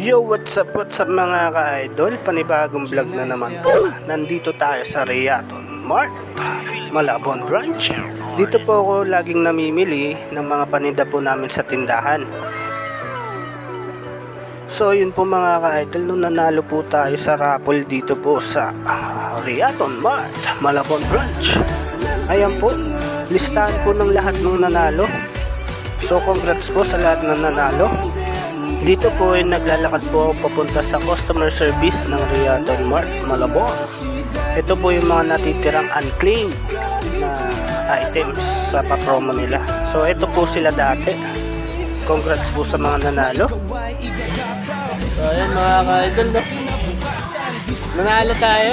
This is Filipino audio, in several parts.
Yo, what's up, what's up mga ka-idol? Panibagong vlog na naman po. Nandito tayo sa Riaton Mart, Malabon Branch. Dito po ako laging namimili ng mga paninda po namin sa tindahan. So yun po mga ka-idol, nung nanalo po tayo sa raffle dito po sa Riaton Mart, Malabon Branch. Ayan po, listahan po ng lahat ng nanalo. So congrats po sa lahat ng nanalo. Dito po ay naglalakad po papunta sa customer service ng Riaton Mart, Malabon. Ito po yung mga natitirang unclaimed na items sa papromo nila. So ito po sila dati. Congrats po sa mga nanalo. So ayan mga ka-idol no. Nanalo tayo.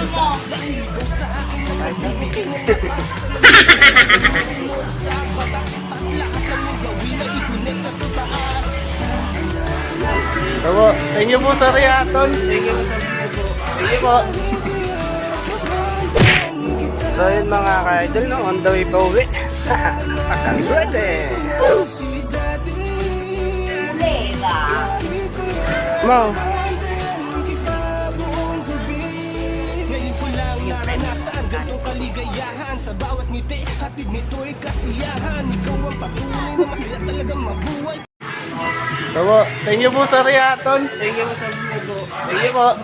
Ano mo? Opo, thank you po sa Riaton. Thank you po sa po. Thank you po. So yun mga ka-idol no, on the way pa uwi. Pakaswerte. Mo. Lang naranasan ganitong kaligayahan Sa bawat ngiti, hatid nito'y kasiyahan Ikaw ang patunay na masaya talagang mabuhay Opo, thank you po sa Riaton. Thank you po sa po. Thank you po.